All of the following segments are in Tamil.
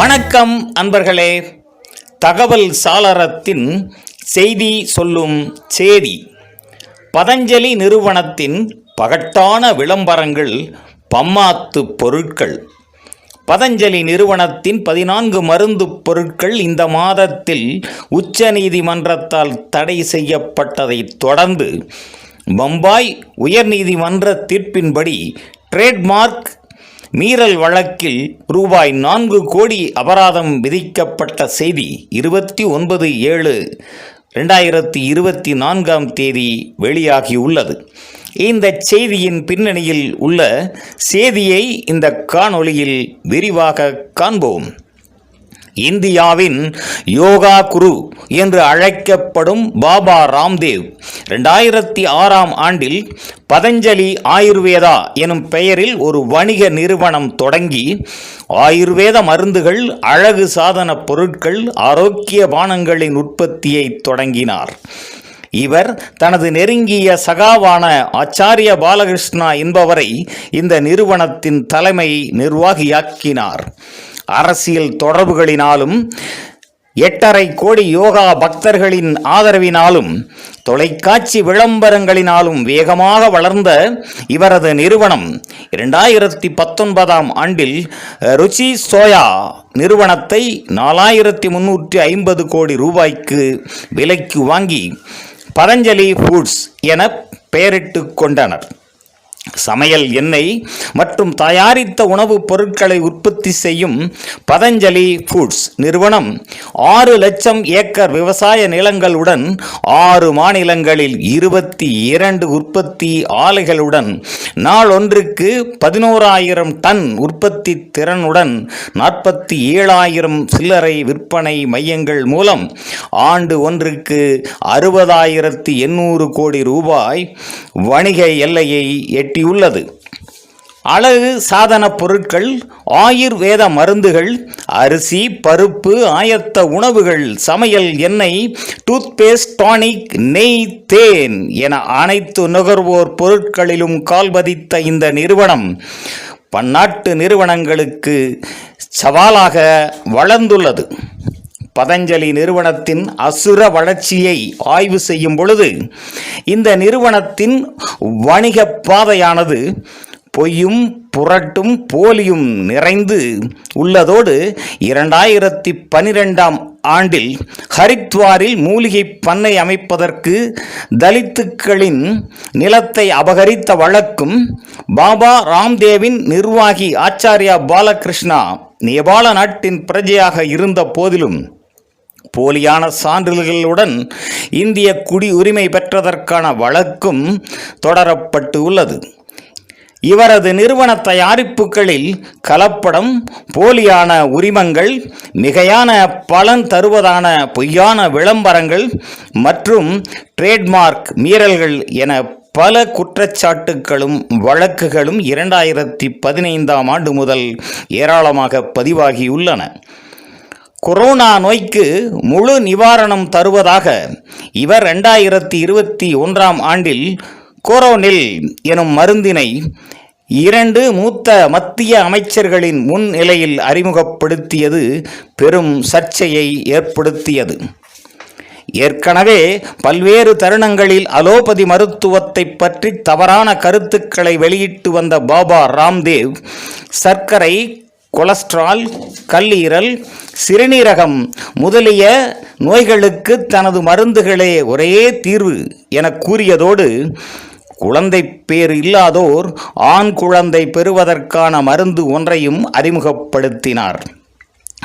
வணக்கம் அன்பர்களே. தகவல் சாளரத்தின் செய்தி சொல்லும் சேதி. பதஞ்சலி நிறுவனத்தின் பகட்டான விளம்பரங்கள் பம்மாத்து பொருட்கள். பதஞ்சலி நிறுவனத்தின் பதினான்கு மருந்து பொருட்கள் இந்த மாதத்தில் உச்ச நீதிமன்றத்தால் தடை செய்யப்பட்டதைத் தொடர்ந்து பம்பாய் உயர்நீதிமன்ற தீர்ப்பின்படி ட்ரேட்மார்க் மீறல் வழக்கில் ரூபாய் நான்கு கோடி அபராதம் விதிக்கப்பட்ட செய்தி இருபத்தி ஒன்பது ஏழு ரெண்டாயிரத்தி இருபத்தி நான்காம் தேதி வெளியாகியுள்ளது. இந்த செய்தியின் பின்னணியில் உள்ள செய்தியை இந்த காணொளியில் விரிவாக காண்போம். இந்தியாவின் யோகா குரு என்று அழைக்கப்படும் பாபா ராம்தேவ் ரெண்டாயிரத்தி ஆறாம் ஆண்டில் பதஞ்சலி ஆயுர்வேதா எனும் பெயரில் ஒரு வணிக நிறுவனம் தொடங்கி ஆயுர்வேத மருந்துகள் அழகு சாதன பொருட்கள் ஆரோக்கிய பானங்களின் உற்பத்தியை தொடங்கினார். இவர் தனது நெருங்கிய சகாவான ஆச்சாரிய பாலகிருஷ்ணா என்பவரை இந்த நிறுவனத்தின் தலைமை நிர்வாகியாக்கினார். அரசியல் தொடர்புகளினாலும் எட்டரை கோடி யோகா பக்தர்களின் ஆதரவினாலும் தொலைக்காட்சி விளம்பரங்களினாலும் வேகமாக வளர்ந்த இவரது நிறுவனம் இரண்டாயிரத்தி பத்தொன்பதாம் ஆண்டில் ருச்சி சோயா நிறுவனத்தை நாலாயிரத்தி முன்னூற்றி ஐம்பது கோடி ரூபாய்க்கு விலைக்கு வாங்கி பதஞ்சலி ஃபுட்ஸ் என பெயரிட்டு கொண்டனர். சமையல் எண்ணெய் மற்றும் தயாரித்த உணவுப் பொருட்களை உற்பத்தி செய்யும் பதஞ்சலி ஃபுட்ஸ் நிறுவனம். ஆறு லட்சம் ஏக்கர் விவசாய நிலங்களுடன் ஆறு மாநிலங்களில் இருபத்தி இரண்டு உற்பத்தி ஆலைகளுடன் நாள் ஒன்றுக்கு பதினோராயிரம் டன் உற்பத்தி திறனுடன் நாற்பத்தி ஏழாயிரம் சில்லறை விற்பனை மையங்கள் மூலம் ஆண்டு ஒன்றுக்கு அறுபதாயிரத்தி எண்ணூறு கோடி ரூபாய் வணிக எல்லையை எட்டியுள்ளது. அழகு சாதன பொருட்கள் ஆயுர்வேத மருந்துகள் அரிசி பருப்பு ஆயத்த உணவுகள் சமையல் எண்ணெய் டூத்பேஸ்ட் டானிக் நெய் தேன் என அனைத்து நுகர்வோர் பொருட்களிலும் கால்பதித்த இந்த நிறுவனம் பன்னாட்டு நிறுவனங்களுக்கு சவாலாக வளர்ந்துள்ளது. பதஞ்சலி நிறுவனத்தின் அசுர வளர்ச்சியை ஆய்வு செய்யும் பொழுது இந்த நிறுவனத்தின் வணிக பாதையானது பொய்யும் புரட்டும் போலியும் நிறைந்து உள்ளதோடு இரண்டாயிரத்தி பனிரெண்டாம் ஆண்டில் ஹரித்வாரில் மூலிகை பண்ணை அமைப்பதற்கு தலித்துக்களின் நிலத்தை அபகரித்த வழக்கும் பாபா ராம்தேவின் நிர்வாகி ஆச்சாரியா பாலகிருஷ்ணா நேபாள நாட்டின் பிரஜையாக இருந்த போதிலும் போலியான சான்றிதழ்களுடன் இந்திய குடியுரிமை பெற்றதற்கான வழக்கும் தொடரப்பட்டு உள்ளது. இவரது நிறுவன தயாரிப்புகளில் கலப்படம் போலியான உரிமங்கள் மிகையான பலன் தருவதான பொய்யான விளம்பரங்கள் மற்றும் ட்ரேட்மார்க் மீறல்கள் என பல குற்றச்சாட்டுகளும் வழக்குகளும் இரண்டாயிரத்தி பதினைந்தாம் ஆண்டு முதல் ஏராளமாக பதிவாகியுள்ளன. கொரோனா நோய்க்கு முழு நிவாரணம் தருவதாக இவர் ரெண்டாயிரத்தி இருபத்தி ஒன்றாம் ஆண்டில் கோரோனில் எனும் மருந்தினை இரண்டு மூத்த மத்திய அமைச்சர்களின் முன்னிலையில் அறிமுகப்படுத்தியது பெரும் சர்ச்சையை ஏற்படுத்தியது. ஏற்கனவே பல்வேறு தருணங்களில் அலோபதி மருத்துவத்தை பற்றி தவறான கருத்துக்களை வெளியிட்டு வந்த பாபா ராம்தேவ் சர்க்கரை கொலஸ்ட்ரால் கல்லீரல் சிறுநீரகம் முதலிய நோய்களுக்கு தனது மருந்துகளே ஒரே தீர்வு என கூறியதோடு குழந்தை பேர் இல்லாதோர் ஆண் குழந்தை பெறுவதற்கான மருந்து ஒன்றையும் அறிமுகப்படுத்தினார்.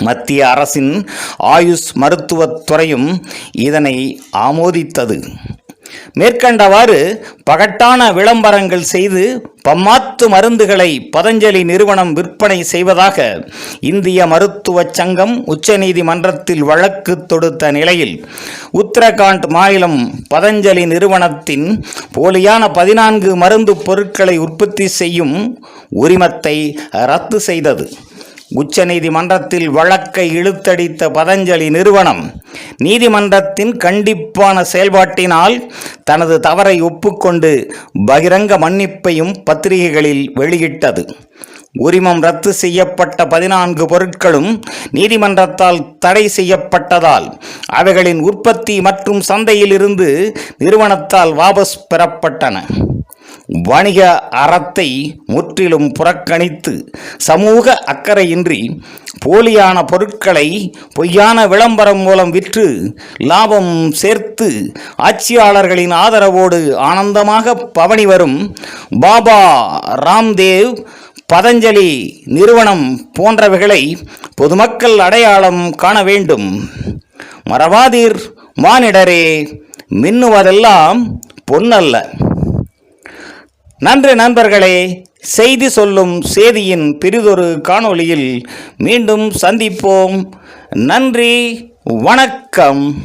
மத்திய அரசின் ஆயுஷ் மருத்துவத் துறையும் இதனை ஆமோதித்தது. மேற்கண்டவாறு பகட்டான விளம்பரங்கள் செய்து பம்மாத்து மருந்துகளை பதஞ்சலி நிறுவனம் விற்பனை செய்வதாக இந்திய மருத்துவச் சங்கம் உச்சநீதிமன்றத்தில் வழக்கு தொடுத்த நிலையில் உத்தரகாண்ட் மாநிலம் பதஞ்சலி நிறுவனத்தின் போலியான பதினான்கு மருந்து பொருட்களை உற்பத்தி செய்யும் உரிமத்தை ரத்து செய்தது. உச்சநீதிமன்றத்தில் வழக்கை இழுத்தடித்த பதஞ்சலி நிறுவனம் நீதிமன்றத்தின் கண்டிப்பான செயல்பாட்டினால் தனது தவறை ஒப்புக்கொண்டு பகிரங்க மன்னிப்பையும் பத்திரிகைகளில் வெளியிட்டது. உரிமம் ரத்து செய்யப்பட்ட பதினான்கு பொருட்களும் நீதிமன்றத்தால் தடை செய்யப்பட்டதால் அவைகளின் உற்பத்தி மற்றும் சந்தையிலிருந்து நிறுவனத்தால் வாபஸ் பெறப்பட்டன. வணிக அறத்தை முற்றிலும் புறக்கணித்து சமூக அக்கறையின்றி போலியான பொருட்களை பொய்யான விளம்பரம் மூலம் விற்று லாபம் சேர்த்து ஆட்சியாளர்களின் ஆதரவோடு ஆனந்தமாக பவனி வரும் பாபா ராம்தேவ் பதஞ்சலி நிறுவனம் போன்றவைகளை பொதுமக்கள் அடையாளம் காண வேண்டும். மறவாதீர் மானிடரே மின்னுவதெல்லாம் பொன்னல்ல. நன்றி நண்பர்களே செய்தி சொல்லும் செய்தியின் பிரிதொரு காணொளியில் மீண்டும் சந்திப்போம். நன்றி வணக்கம்.